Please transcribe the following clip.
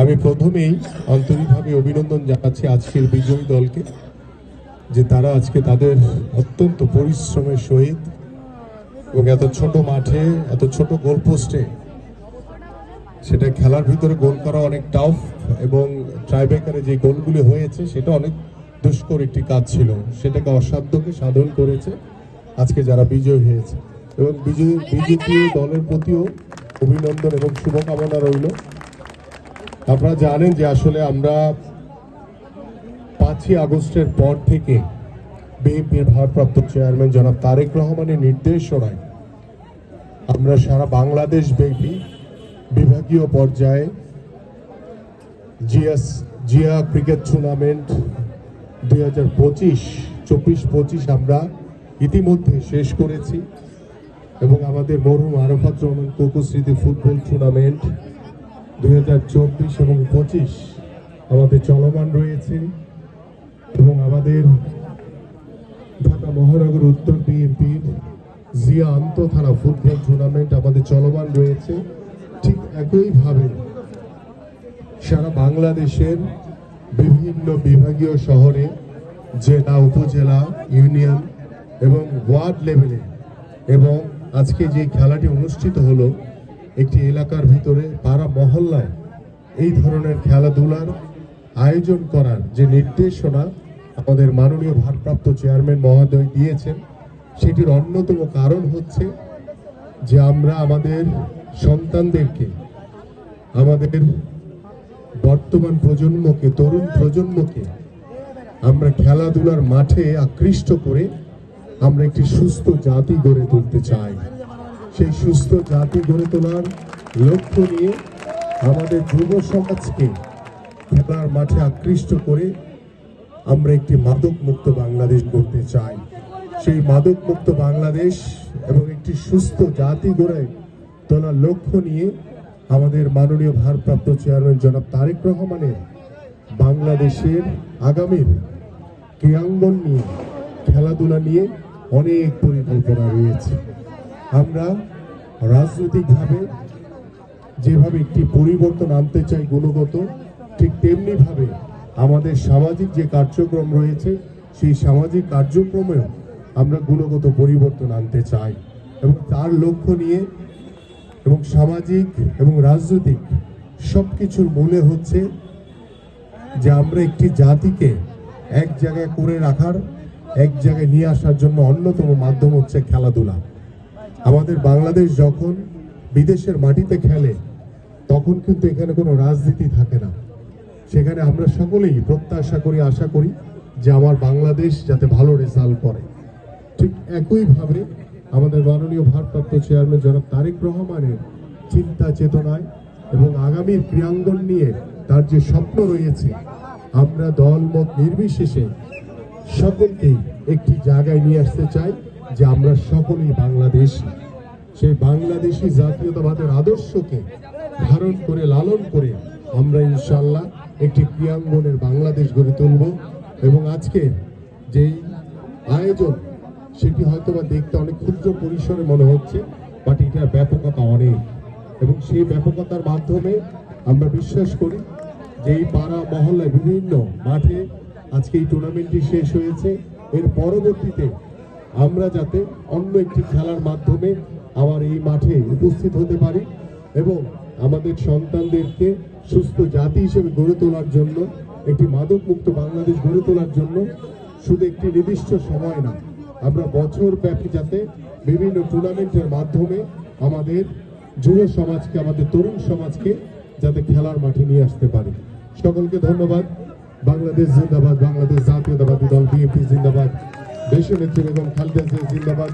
আমি প্রথমেই আন্তরিকভাবে অভিনন্দন জানাচ্ছি আজকের বিজয়ী দলকে যে তারা আজকে তাদের অত্যন্ত পরিশ্রমের সহিত এবং এত ছোট মাঠে এত ছোট গোল পোস্টে সেটা খেলার ভিতরে গোল করা অনেক টাফ এবং ট্রাইব্রেকারে যে গোলগুলি হয়েছে সেটা অনেক দুষ্কর একটি কাজ ছিল। সেটাকে অসাধ্যকে সাধন করেছে আজকে যারা বিজয়ী হয়েছে। এবং বিজয়ী বিজেপি দলের প্রতিও অভিনন্দন এবং শুভকামনা রইল। আপনারা জানেন যে আসলে আমরা পাঁচই আগস্টের পর থেকে বিএনপির ভারপ্রাপ্ত চেয়ারম্যান জনাব তারেক রহমানের নির্দেশনায় আমরা সারা বাংলাদেশ ব্যাপী বিভাগীয় পর্যায়ে জিএস জিয়া ক্রিকেট টুর্নামেন্ট দুই হাজার পঁচিশ, চব্বিশ পঁচিশ আমরা ইতিমধ্যে শেষ করেছি এবং আমাদের মরহুম আরফাত রহমান কোকো স্মৃতি ফুটবল টুর্নামেন্ট দুই হাজার চব্বিশ এবং পঁচিশ আমাদের চলমান রয়েছে এবং আমাদের ঢাকা মহানগর উত্তর বিএনপির জিয়া আন্ত থানা ফুটবল টুর্নামেন্ট আমাদের চলমান রয়েছে। ঠিক একইভাবে সারা বাংলাদেশের বিভিন্ন বিভাগীয় শহরে, জেলা, উপজেলা, ইউনিয়ন এবং ওয়ার্ড লেভেলে এবং আজকে যে খেলাটি অনুষ্ঠিত হলো একটি এলাকার ভিতরে পাড়া মহল্লায় এই ধরনের খেলাধুলার আয়োজন করার যে নির্দেশনা আমাদের মাননীয় ভারপ্রাপ্ত চেয়ারম্যান মহোদয় দিয়েছেন, সেটির অন্যতম কারণ হচ্ছে যে আমরা আমাদের সন্তানদেরকে, আমাদের বর্তমান প্রজন্মকে, তরুণ প্রজন্মকে আমরা খেলাধুলার মাঠে আকৃষ্ট করে আমরা একটি সুস্থ জাতি গড়ে তুলতে চাই। সেই সুস্থ জাতি গড়ে তোলার লক্ষ্য নিয়ে আমাদের যুব সমাজকে খেলার মাঠে আকৃষ্ট করে আমরা একটি মাদক মুক্ত বাংলাদেশ করতে চাই। সেই মাদক মুক্ত বাংলাদেশ এবং একটি সুস্থ জাতি গড়ে তোলার লক্ষ্য নিয়ে আমাদের মাননীয় ভারপ্রাপ্ত চেয়ারম্যান জনাব তারেক রহমানের বাংলাদেশের আগামীর ক্রীড়াঙ্গন নিয়ে, খেলাধুলা নিয়ে অনেক পরিকল্পনা রয়েছে। আমরা রাজনৈতিকভাবে যেভাবে একটি পরিবর্তন আনতে চাই গুণগত, ঠিক তেমনিভাবে আমাদের সামাজিক যে কার্যক্রম রয়েছে, সেই সামাজিক কার্যক্রমেও আমরা গুণগত পরিবর্তন আনতে চাই এবং তার লক্ষ্য নিয়ে এবং সামাজিক এবং রাজনৈতিক সব কিছুর মূলে হচ্ছে যে আমরা একটি জাতিকে এক জায়গায় করে রাখার, এক জায়গায় নিয়ে আসার জন্য অন্যতম মাধ্যম হচ্ছে খেলাধুলা। আমাদের বাংলাদেশ যখন বিদেশের মাটিতে খেলে, তখন কিন্তু এখানে কোনো রাজনীতি থাকে না। সেখানে আমরা সকলেই প্রত্যাশা করি, আশা করি যে আমার বাংলাদেশ যাতে ভালো রেজাল্ট করে। ঠিক একইভাবে আমাদের মাননীয় ভারপ্রাপ্ত চেয়ারম্যান জনাব তারেক রহমানের চিন্তা চেতনায় এবং আগামীর ক্রিয়াঙ্গন নিয়ে তার যে স্বপ্ন রয়েছে, আমরা দল মত নির্বিশেষে সকলকেই একটি জায়গায় নিয়ে আসতে চাই। যে আমরা সকলেই বাংলাদেশী, সেই বাংলাদেশি জাতীয়তাবাদের আদর্শকে ধারণ করে, লালন করে আমরা ইনশাল্লাহ একটি ক্রিয়াঙ্গনের বাংলাদেশ গড়ে তুলব এবং আজকে যেই আয়োজন, সেটি হয়তো বা দেখতে অনেক ক্ষুদ্র পরিসরে মনে হচ্ছে, বাট এটার ব্যাপকতা অনেক এবং সেই ব্যাপকতার মাধ্যমে আমরা বিশ্বাস করি যে এই পাড়া মহল্লায় বিভিন্ন মাঠে আজকে এই টুর্নামেন্টটি শেষ হয়েছে। এর পরবর্তীতে আমরা যাতে অন্য একটি খেলার মাধ্যমে আমার এই মাঠে উপস্থিত হতে পারি এবং আমাদের সন্তানদেরকে সুস্থ জাতি হিসেবে গড়ে তোলার জন্য, একটি মাদক মুক্ত বাংলাদেশ গড়ে তোলার জন্য শুধু একটি নির্দিষ্ট সময় না, আমরা বছর ব্যাপী যাতে বিভিন্ন টুর্নামেন্টের মাধ্যমে আমাদের যুব সমাজকে, আমাদের তরুণ সমাজকে যাতে খেলার মাঠে নিয়ে আসতে পারি। সকলকে ধন্যবাদ। বাংলাদেশ জিন্দাবাদ, বাংলাদেশ জাতীয়তাবাদী দল, বিএনপি জিন্দাবাদ। দেশনেত্রী বেগম খালেদা জিয়া জিন্দাবাদ